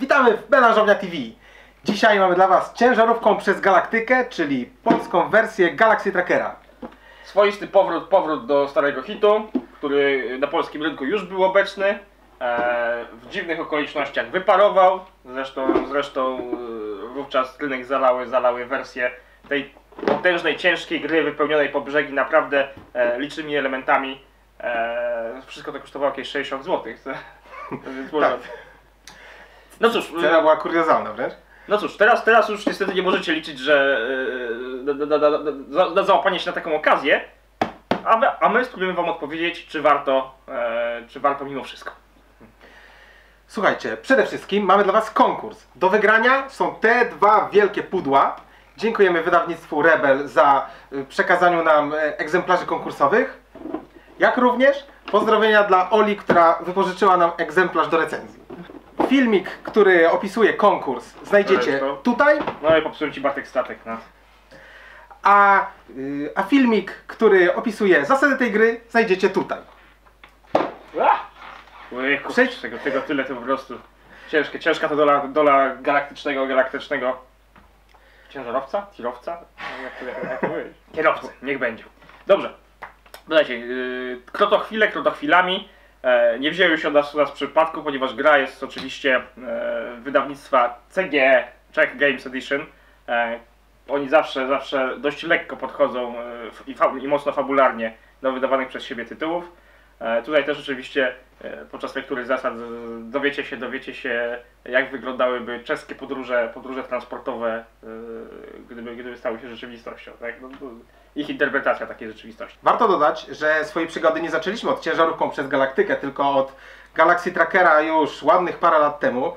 Witamy w Melanżownia TV. Dzisiaj mamy dla Was ciężarówką przez galaktykę, czyli polską wersję Galaxy Trackera. Swoisty powrót, powrót do starego hitu, który na polskim rynku już był obecny. E, w dziwnych okolicznościach wyparował. Zresztą, zresztą e, wówczas rynek zalały, zalały wersję tej potężnej, ciężkiej gry wypełnionej po brzegi naprawdę e, licznymi elementami. Wszystko to kosztowało jakieś 60 zł. Więc może... Tak. No cóż, Cena była kuriozalna wręcz. no cóż, teraz, teraz już niestety nie możecie liczyć, że yy, na, na, na, na, na załapanie się na taką okazję, a my, a my spróbujemy wam odpowiedzieć, czy warto, e, czy warto mimo wszystko. Słuchajcie, przede wszystkim mamy dla Was konkurs. Do wygrania są te dwa wielkie pudła. Dziękujemy wydawnictwu Rebel za y, przekazaniu nam y, egzemplarzy konkursowych. Jak również pozdrowienia dla Oli, która wypożyczyła nam egzemplarz do recenzji. Filmik, który opisuje konkurs, znajdziecie Zresztą. tutaj, No i popsułem ci Bartek statek, no. a, y, a filmik, który opisuje zasady tej gry, znajdziecie tutaj. Ojejku, Przejdź- tego, tego tyle to po prostu. Ciężkie, ciężka to dola, dola galaktycznego, galaktycznego ciężarowca? Tirowca? No, Jak to, jak, jak to powiedzieć? Kierowcy, niech będzie. Dobrze. Dajcie, yy, kroto chwilę, kroto chwilami. Nie wzięły się od nas, nas przypadku, ponieważ gra jest oczywiście e, wydawnictwa CG, Czech Games Edition. E, oni zawsze, zawsze dość lekko podchodzą e, i, i mocno fabularnie do wydawanych przez siebie tytułów. E, Tutaj też oczywiście e, podczas lektury zasad dowiecie się, dowiecie się jak wyglądałyby czeskie podróże, podróże transportowe, e, gdyby, gdyby stały się rzeczywistością. Tak? No, to ich interpretacja takiej rzeczywistości. Warto dodać, że swojej przygody nie zaczęliśmy od ciężarówką przez galaktykę, tylko od Galaxy Trackera już ładnych parę lat temu.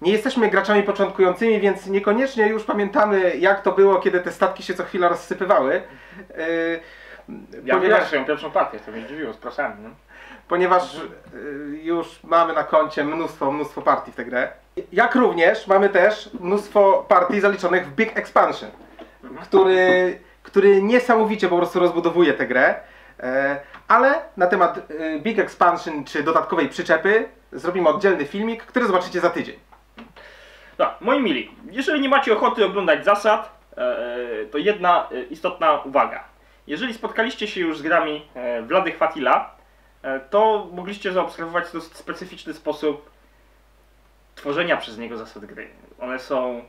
Nie jesteśmy graczami początkującymi, więc niekoniecznie już pamiętamy, jak to było, kiedy te statki się co chwila rozsypywały. Yy, Ja ponieważ swoją pierwszą partię, to mnie zdziwiło z prosami. No? ponieważ yy, już mamy na koncie mnóstwo, mnóstwo partii w tę grę. Jak również mamy też mnóstwo partii zaliczonych w Big Expansion, który, który niesamowicie po prostu rozbudowuje tę grę. E, Ale na temat e, Big Expansion czy dodatkowej przyczepy zrobimy oddzielny filmik, który zobaczycie za tydzień. Tak, moi mili, jeżeli nie macie ochoty oglądać zasad, e, to jedna istotna uwaga. Jeżeli spotkaliście się już z grami Vlady Fatila, e, to mogliście zaobserwować dosyć specyficzny sposób tworzenia przez niego zasad gry. One są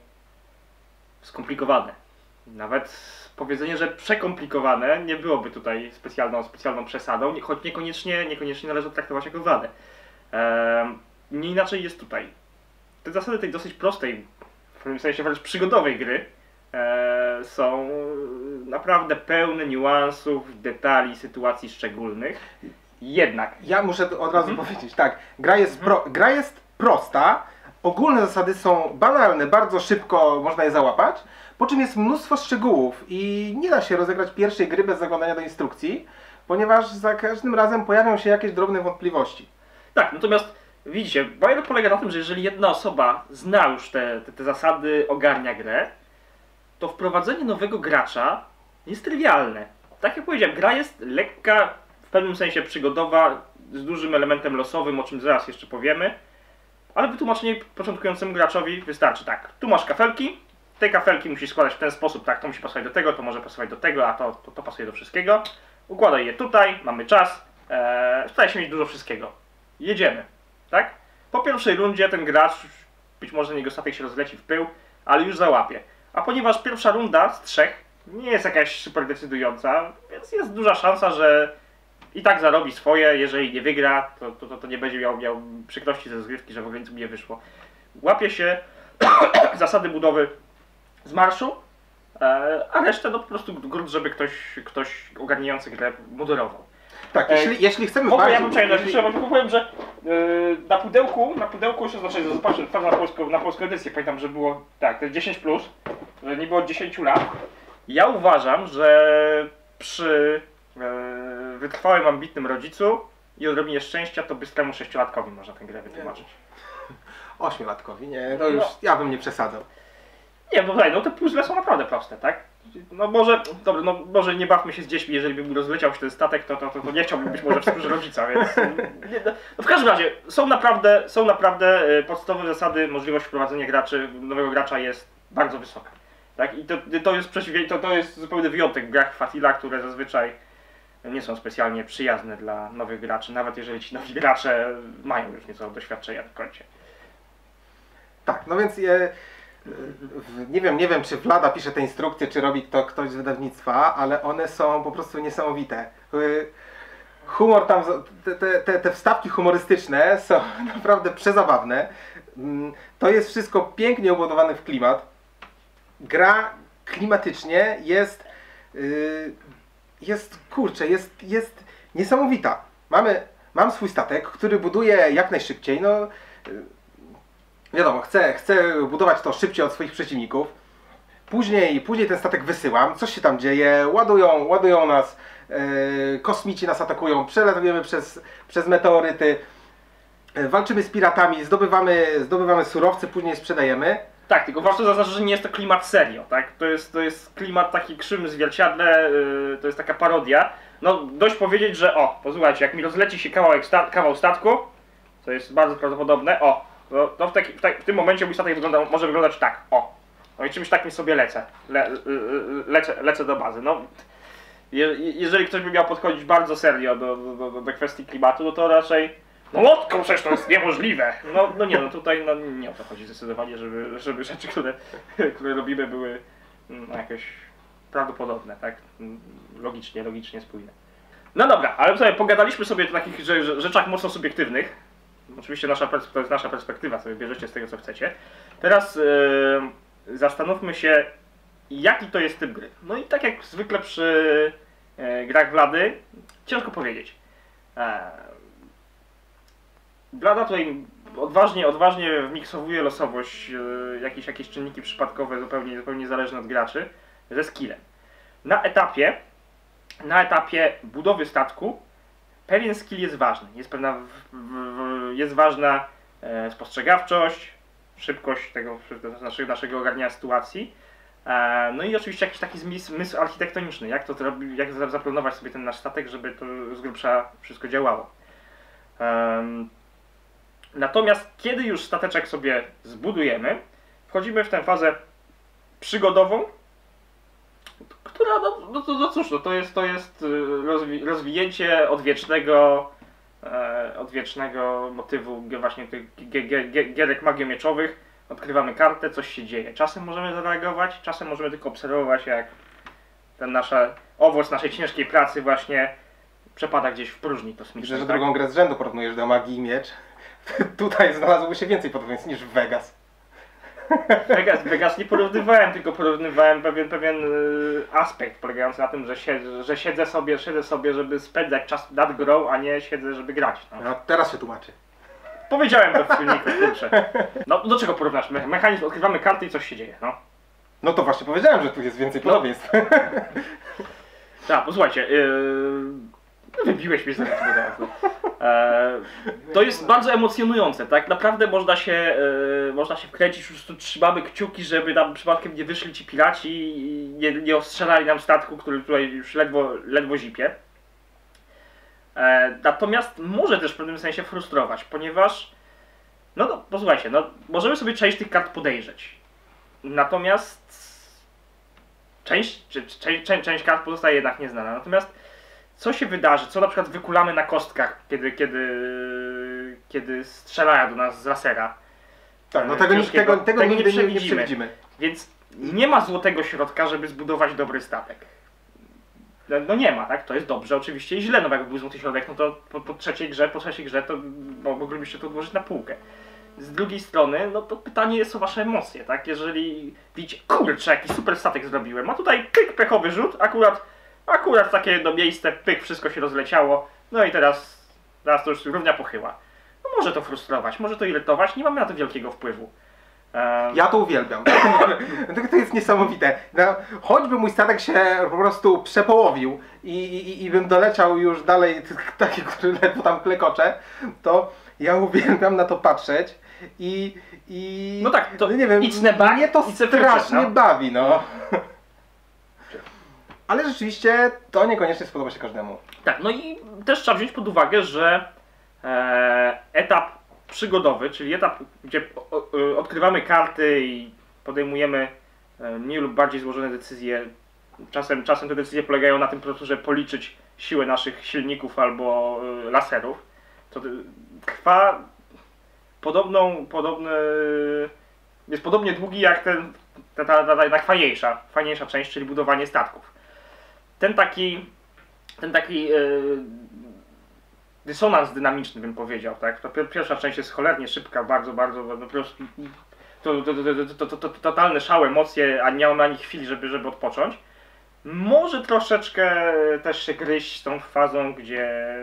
skomplikowane. Nawet powiedzenie, że przekomplikowane nie byłoby tutaj specjalną, specjalną przesadą, choć niekoniecznie, niekoniecznie należy traktować jako wadę. E, nie inaczej jest tutaj te zasady tej dosyć prostej, w pewnym sensie wręcz przygodowej gry e, są naprawdę pełne niuansów, detali, sytuacji szczególnych. Jednak, Ja muszę od razu Mhm. powiedzieć, tak, gra jest, pro, gra jest prosta, ogólne zasady są banalne, bardzo szybko można je załapać, po czym jest mnóstwo szczegółów i nie da się rozegrać pierwszej gry bez zaglądania do instrukcji, ponieważ za każdym razem pojawią się jakieś drobne wątpliwości. tak, natomiast widzicie, bajer polega na tym, że jeżeli jedna osoba zna już te, te, te zasady, ogarnia grę, to wprowadzenie nowego gracza jest trywialne. Tak jak powiedziałem, gra jest lekka, w pewnym sensie przygodowa, z dużym elementem losowym, o czym zaraz jeszcze powiemy. Ale wytłumaczenie początkującemu graczowi wystarczy tak. Tu masz kafelki, te kafelki musisz składać w ten sposób, tak, to musi pasować do tego, to może pasować do tego, a to, to, to pasuje do wszystkiego. Układaj je tutaj, mamy czas, eee, staje się mieć dużo wszystkiego. Jedziemy, tak? Po pierwszej rundzie ten gracz, być może jego statek się rozleci w pył, ale już załapie. A ponieważ pierwsza runda z trzech nie jest jakaś super decydująca, więc jest duża szansa, że i tak zarobi swoje, jeżeli nie wygra, to, to, to, nie będzie miał, miał przykrości ze rozgrywki, że w ogóle nic nie wyszło. Łapie się zasady budowy z marszu, e, a resztę no po prostu grunt, żeby ktoś, ktoś ogarniający grę moderował. Tak, jeśli, jeśli chcemy Mogę, ja bardziej... bym chciał jeśli- jeszcze, tylko powiem, że yy, na pudełku, na pudełku jeszcze znaczy, zobaczę, patrzę na polską, na polską edycję, pamiętam, że było, tak, to jest 10+, plus, że nie było od 10 lat. Ja uważam, że przy yy, wytrwałym, ambitnym rodzicu i odrobinie szczęścia, to bystremu sześciolatkowi można tę grę wytłumaczyć. Ośmiolatkowi, nie, to już ja bym nie przesadzał. Nie, bo no te puzzle są naprawdę proste, tak? no może, dobra, no może nie bawmy się z dziećmi, jeżeli by rozleciał się ten statek, to, to, to, to nie chciałbym być może w skórze rodzica, więc... Nie, no, no w każdym razie, są naprawdę, są naprawdę e, podstawowe zasady, możliwość wprowadzenia graczy, nowego gracza jest bardzo wysoka. Tak? I to, to jest to, to jest zupełny wyjątek w grach Fatila, które zazwyczaj nie są specjalnie przyjazne dla nowych graczy, nawet jeżeli ci nowi gracze mają już nieco doświadczenia w koncie. Tak, no więc e, w- nie wiem, nie wiem czy Vlada pisze te instrukcje, czy robi to ktoś z wydawnictwa, ale one są po prostu niesamowite. Y, Humor tam, te, te, te, wstawki humorystyczne są naprawdę przezabawne. Mm, To jest wszystko pięknie ubudowane w klimat. Gra klimatycznie jest, y, jest kurczę, jest, jest niesamowita. Mamy, mam swój statek, który buduję jak najszybciej. No, y, wiadomo, chcę, chcę budować to szybciej od swoich przeciwników. Później, później ten statek wysyłam, coś się tam dzieje, ładują, ładują nas, e, kosmici nas atakują, przelatujemy przez, przez meteoryty, e, walczymy z piratami, zdobywamy, zdobywamy surowce, później sprzedajemy. Tak, tylko warto zaznaczyć, że nie jest to klimat serio, tak? To jest, to jest klimat taki krzywym zwierciadle, yy, to jest taka parodia. No, dość powiedzieć, że o, posłuchajcie, jak mi rozleci się kawałek sta kawał statku, co jest bardzo prawdopodobne, o, to, to w, taki, w, tak- w tym momencie mój statek wygląda, może wyglądać tak, o. No i czymś takim sobie lecę, le, le, lecę, lecę do bazy. No, je, jeżeli ktoś by miał podchodzić bardzo serio do, do, do, do kwestii klimatu, no to raczej no lotką przecież to jest niemożliwe. No, no nie, no tutaj no, nie o to chodzi zdecydowanie, żeby, żeby rzeczy, które, które robimy były mm, jakieś prawdopodobne, tak? Mm, Logicznie, logicznie spójne. No dobra, ale sobie pogadaliśmy sobie o takich rze- rze- rzeczach mocno subiektywnych. Oczywiście nasza, to jest nasza perspektywa, sobie bierzecie z tego co chcecie. Teraz yy, zastanówmy się, jaki to jest typ gry. No i tak jak zwykle przy e, grach Vlady, ciężko powiedzieć. E, Blada tutaj odważnie, odważnie miksowuje losowość, e, jakieś, jakieś czynniki przypadkowe, zupełnie, zupełnie zależne od graczy, ze skillem. Na etapie, na etapie budowy statku pewien skill jest ważny. Jest pewna, w, w, jest ważna e, spostrzegawczość, szybkość tego naszego, naszego ogarniania sytuacji. E, no i oczywiście jakiś taki zmysł, architektoniczny, jak to zrobi, jak za- zaplanować sobie ten nasz statek, żeby to z grubsza wszystko działało. Natomiast kiedy już stateczek sobie zbudujemy, wchodzimy w tę fazę przygodową, która, no, no, no cóż, no, to jest, to jest y, rozwi rozwinięcie odwiecznego, odwiecznego motywu właśnie tych gi- gi- gi- gierek magiomieczowych. Odkrywamy kartę, coś się dzieje. Czasem możemy zareagować, czasem możemy tylko obserwować, jak ten nasza, owoc naszej ciężkiej pracy właśnie przepada gdzieś w próżni Myślę, kosmicznej. że tak? drugą grę z rzędu porównujesz do Magii i Miecz. Tutaj znalazłoby się więcej podobieństw niż w Vegas. Vegas, Vegas nie porównywałem, tylko porównywałem pewien, pewien y, aspekt polegający na tym, że, siedzę, że siedzę sobie, siedzę sobie, żeby spędzać czas nad grą, a nie siedzę, żeby grać. No. No, teraz się tłumaczy. Powiedziałem to w filmiku, kurczę. No do czego porównasz? Me- Mechanizm, odkrywamy karty i coś się dzieje, no. No to właśnie powiedziałem, że tu jest więcej No. podobieństw. Tak, posłuchajcie, yy, wybiłeś mnie z tego tematu. E, To jest bardzo emocjonujące, tak? Naprawdę można się, e, można się wkręcić, po prostu trzymamy kciuki, żeby nam przypadkiem nie wyszli ci piraci i nie, nie ostrzelali nam statku, który tutaj już ledwo, ledwo zipie. E, Natomiast może też w pewnym sensie frustrować, ponieważ no, no posłuchajcie, no, możemy sobie część tych kart podejrzeć. Natomiast część, czy, czy, część, część kart pozostaje jednak nieznana. Natomiast co się wydarzy, co na przykład wykulamy na kostkach, kiedy, kiedy, kiedy strzelają do nas z lasera. Tak, no E, tego, tego, tego, Tego nigdy nie, nie przewidzimy. przewidzimy. Więc nie ma złotego środka, żeby zbudować dobry statek. No, no nie ma, tak? To jest dobrze, oczywiście i źle, no bo jakby był złoty środek, no to po, po trzeciej grze, po trzeciej grze to mo- moglibyście to odłożyć na półkę. Z drugiej strony, no to pytanie jest o wasze emocje, tak? Jeżeli widzicie, kurczę, jaki super statek zrobiłem, a tutaj pyk, pechowy rzut, akurat, akurat takie jedno miejsce, pyk, wszystko się rozleciało, no i teraz, teraz to już równia pochyła. No może to frustrować, może to irytować, nie mamy na to wielkiego wpływu. Em, Ja to uwielbiam. to, jest niesamowite. No, choćby mój statek się po prostu przepołowił i, i, i bym doleciał już dalej, taki, który ledwo tam klekocze, to ja uwielbiam na to patrzeć i... i No tak, to nie wiem, back, mnie to wyprzeć, strasznie no. bawi, no. Ale rzeczywiście to niekoniecznie spodoba się każdemu. Tak, no i też trzeba wziąć pod uwagę, że e, etap przygodowy, czyli etap, gdzie odkrywamy karty i podejmujemy e, mniej lub bardziej złożone decyzje. Czasem, czasem te decyzje polegają na tym żeby policzyć siłę naszych silników albo e, laserów. To e, trwa podobną, podobny, jest podobnie długi jak ten, ta, ta, ta, ta najfajniejsza, fajniejsza część, czyli budowanie statków. Ten taki, ten taki e, dysonans dynamiczny bym powiedział, tak? To pier- pierwsza część jest cholernie szybka, bardzo, bardzo, po prostu to, to, to, to, to, to, to totalne szał, emocje, a nie mam ani chwili, żeby, żeby odpocząć. Może troszeczkę też się gryźć tą fazą, gdzie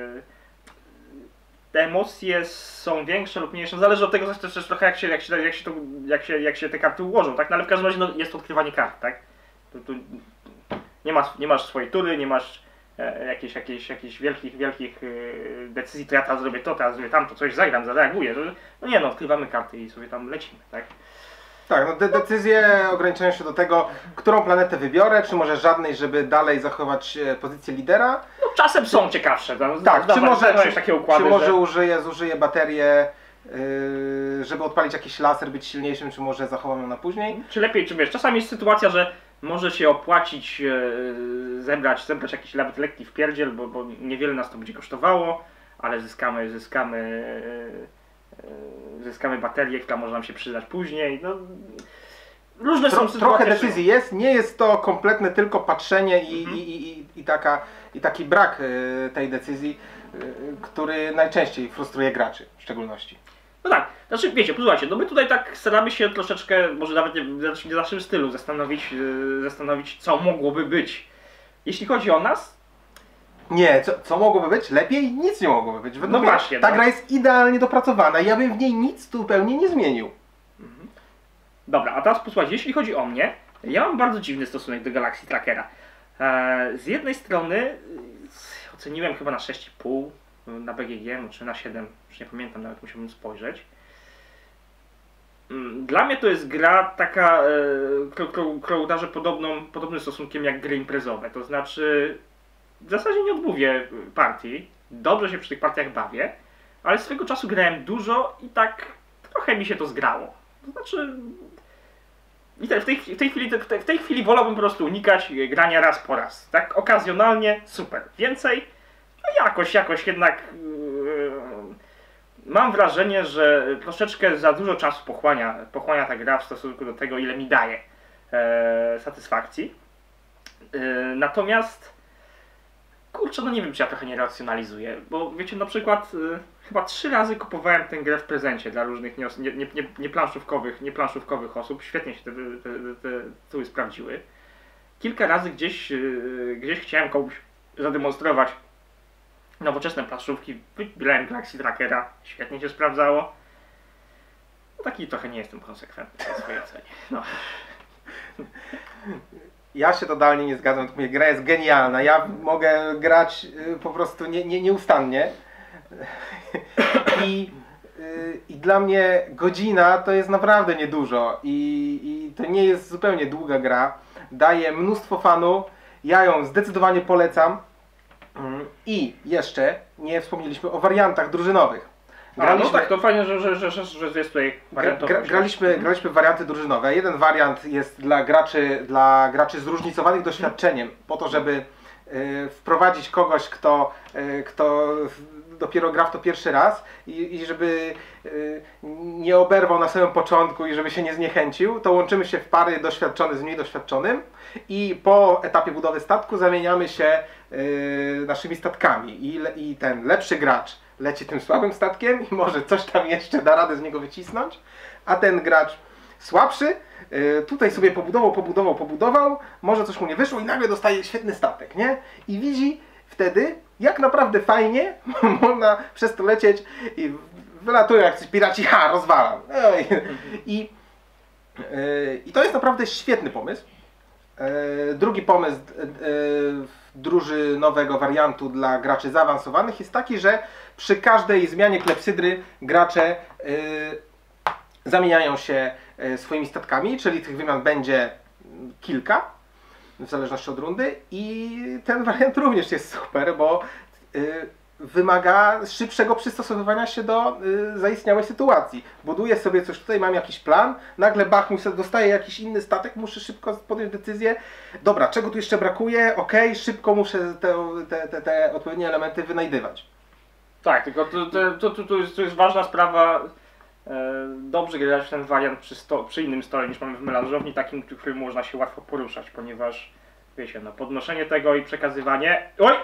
te emocje są większe lub mniejsze. Zależy od tego też, też trochę jak się, jak, się, jak, się to, jak, się, jak się te karty ułożą, tak? No ale w każdym razie no, jest to odkrywanie kart, tak? Tu, tu nie, masz, nie masz swojej tury, nie masz e, jakichś, jakichś, jakichś wielkich, wielkich e, decyzji, to ja teraz zrobię to, teraz zrobię tamto, coś zagram, zareaguję. No nie no, odkrywamy karty i sobie tam lecimy, tak? Tak, no de decyzje ograniczają się do tego, którą planetę wybiorę, czy może żadnej, żeby dalej zachować e, pozycję lidera. No czasem są ciekawsze. Tam, Tak, czy może, czy, takie układy, czy może że... użyję, zużyję baterię, yy, żeby odpalić jakiś laser, być silniejszym, czy może zachowam ją na później. Czy lepiej, czy wiesz, czasami jest sytuacja, że może się opłacić e, zebrać, zebrać jakiś nawet lekki wpierdziel, bo, bo niewiele nas to będzie kosztowało, ale zyskamy, zyskamy, e, e, zyskamy baterię, która może nam się przydać później. No, różne są Tro, sytuacje. trochę decyzji jest, nie jest to kompletne tylko patrzenie i, Mhm. i, i, i, taka, i taki brak tej decyzji, który najczęściej frustruje graczy w szczególności. No tak, znaczy wiecie, posłuchajcie, no my tutaj tak staramy się troszeczkę, może nawet nie, znaczy nie w naszym stylu, zastanowić, e, zastanowić, co mogłoby być. Jeśli chodzi o nas, Nie, co, co mogłoby być? Lepiej? Nic nie mogłoby być. Według No mnie właśnie, Ta no. gra jest idealnie dopracowana i ja bym w niej nic zupełnie nie zmienił. Dobra, a teraz posłuchajcie, jeśli chodzi o mnie, ja mam bardzo dziwny stosunek do Galaxy Trackera. E, z jednej strony y, oceniłem chyba na 6,5 na BGG, czy na 7, już nie pamiętam, nawet musiałbym spojrzeć. Mm, Dla mnie to jest gra taka, e, którą- podobną, podobnym stosunkiem jak gry imprezowe. To znaczy, w zasadzie nie odmówię partii, dobrze się przy tych partiach bawię, ale swego czasu grałem dużo i tak trochę mi się to zgrało. To znaczy. I te, w, tej, w, tej chwili, w, tej, w tej chwili wolałbym po prostu unikać grania raz po raz. Tak okazjonalnie, super. Więcej, jakoś, jakoś jednak yy, mam wrażenie, że troszeczkę za dużo czasu pochłania, pochłania ta gra w stosunku do tego, ile mi daje e, satysfakcji. E, natomiast kurczę, no nie wiem, czy ja trochę nie racjonalizuję, bo wiecie, na przykład y, chyba trzy razy kupowałem tę grę w prezencie dla różnych nie, nie, nie, nie, nie, osób. Świetnie się te, te, te, tytuły sprawdziły. Kilka razy gdzieś, y, gdzieś chciałem komuś zademonstrować nowoczesne planszówki. Wybierałem Galaxy Trackera, świetnie się sprawdzało. No taki trochę nie jestem konsekwentny w swojej ocenie. No. Ja się totalnie nie zgadzam, mówię, gra jest genialna. Ja mogę grać y, po prostu nie, nie, nieustannie. I, y, I dla mnie godzina to jest naprawdę niedużo. I, I to nie jest zupełnie długa gra. Daje mnóstwo fanu. Ja ją zdecydowanie polecam. Mm, I jeszcze nie wspomnieliśmy o wariantach drużynowych. A, no tak, to fajnie, że, że, że, że, jest tutaj Gra, graliśmy, graliśmy warianty drużynowe. Jeden wariant jest dla graczy, dla graczy zróżnicowanych doświadczeniem, po to, żeby y, wprowadzić kogoś, kto, y, kto dopiero gra w to pierwszy raz i, i żeby y, nie oberwał na samym początku i żeby się nie zniechęcił, to łączymy się w pary doświadczony z mniej doświadczonym i po etapie budowy statku zamieniamy się y, naszymi statkami i, i ten lepszy gracz leci tym słabym statkiem i może coś tam jeszcze da radę z niego wycisnąć, a ten gracz słabszy y, tutaj sobie pobudował, pobudował, pobudował, może coś mu nie wyszło i nagle dostaje świetny statek, nie? I widzi wtedy, jak naprawdę fajnie można przez to lecieć i wylatują jak coś piraci, ha, rozwalam. I, i, y, I to jest naprawdę świetny pomysł. E, Drugi pomysł e, drużynowego wariantu dla graczy zaawansowanych jest taki, że przy każdej zmianie klepsydry gracze e, zamieniają się e, swoimi statkami, czyli tych wymian będzie kilka. W zależności od rundy i ten wariant również jest super, bo y, wymaga szybszego przystosowywania się do y, zaistniałej sytuacji. Buduję sobie coś tutaj, mam jakiś plan, nagle bach, muszę, dostaję jakiś inny statek, muszę szybko podjąć decyzję, dobra, czego tu jeszcze brakuje, okej, szybko muszę te, te, te, te odpowiednie elementy wynajdywać. Tak, tylko to, to, to, to, jest, to jest ważna sprawa. E, dobrze grać ten wariant przy, sto, przy innym stole niż mamy w melanżowni, takim, w którym można się łatwo poruszać, ponieważ wiecie, no podnoszenie tego i przekazywanie. Oj!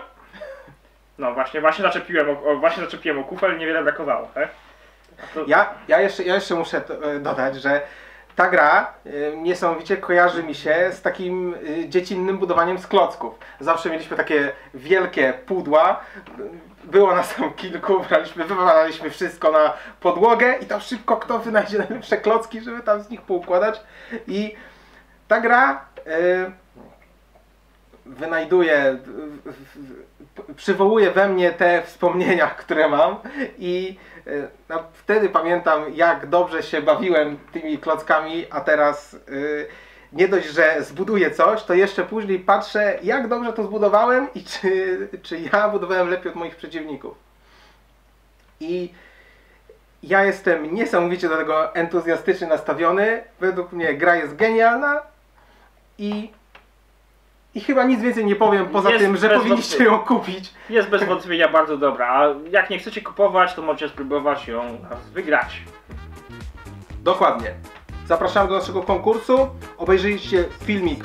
No właśnie, właśnie zaczepiłem o, właśnie zaczepiłem o kufel, niewiele brakowało, tak? A to- Ja, ja, jeszcze, ja jeszcze muszę e, dodać, że ta gra e, niesamowicie kojarzy mi się z takim e, dziecinnym budowaniem z klocków. Zawsze mieliśmy takie wielkie pudła, było nas tam kilku, braliśmy, wywalaliśmy wszystko na podłogę i tam szybko kto wynajdzie najlepsze klocki, żeby tam z nich poukładać. I ta gra e, wynajduje, w- przywołuje we mnie te wspomnienia, które mam i e, no, wtedy pamiętam jak dobrze się bawiłem tymi klockami, a teraz e, nie dość, że zbuduję coś, to jeszcze później patrzę jak dobrze to zbudowałem i czy, czy ja budowałem lepiej od moich przeciwników. I ja jestem niesamowicie do tego entuzjastycznie nastawiony. Według mnie gra jest genialna i, i chyba nic więcej nie powiem poza Jest tym, że powinniście ją kupić. Jest bez wątpienia bardzo dobra, a jak nie chcecie kupować, to możecie spróbować ją wygrać. Dokładnie. Zapraszamy do naszego konkursu. Obejrzyjcie filmik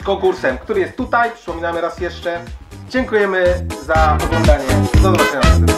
z konkursem, który jest tutaj. Przypominamy raz jeszcze. Dziękujemy za oglądanie. Do zobaczenia.